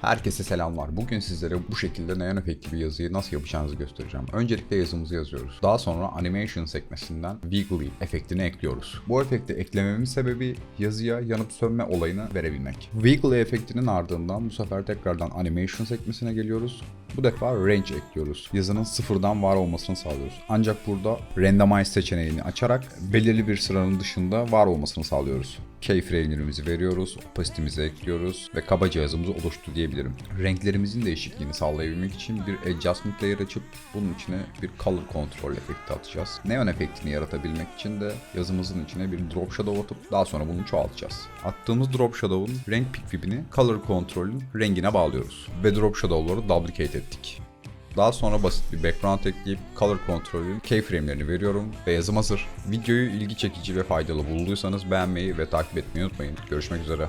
Herkese selamlar. Bugün sizlere bu şekilde neon efektli bir yazıyı nasıl yapacağınızı göstereceğim. Öncelikle yazımızı yazıyoruz. Daha sonra animation sekmesinden wiggly efektini ekliyoruz. Bu efekti eklememin sebebi yazıya yanıp sönme olayını verebilmek. Wiggly efektinin ardından bu sefer tekrardan animation sekmesine geliyoruz. Bu defa range ekliyoruz. Yazının sıfırdan var olmasını sağlıyoruz. Ancak burada randomize seçeneğini açarak belirli bir sıranın dışında var olmasını sağlıyoruz. Keyframe'lerimizi veriyoruz, opacitimizi ekliyoruz ve kabaca yazımız oluştu diyebilirim. Renklerimizin değişikliğini sağlayabilmek için bir adjustment layer açıp bunun içine bir color control efekti atacağız. Neon efektini yaratabilmek için de yazımızın içine bir drop shadow atıp daha sonra bunu çoğaltacağız. Attığımız drop shadow'un renk pick color control'ün rengine bağlıyoruz ve drop shadow'ları duplicate ettik. Daha sonra basit bir background ekleyip color kontrolün keyframe'lerini veriyorum ve yazım hazır. Videoyu ilgi çekici ve faydalı bulduysanız beğenmeyi ve takip etmeyi unutmayın. Görüşmek üzere.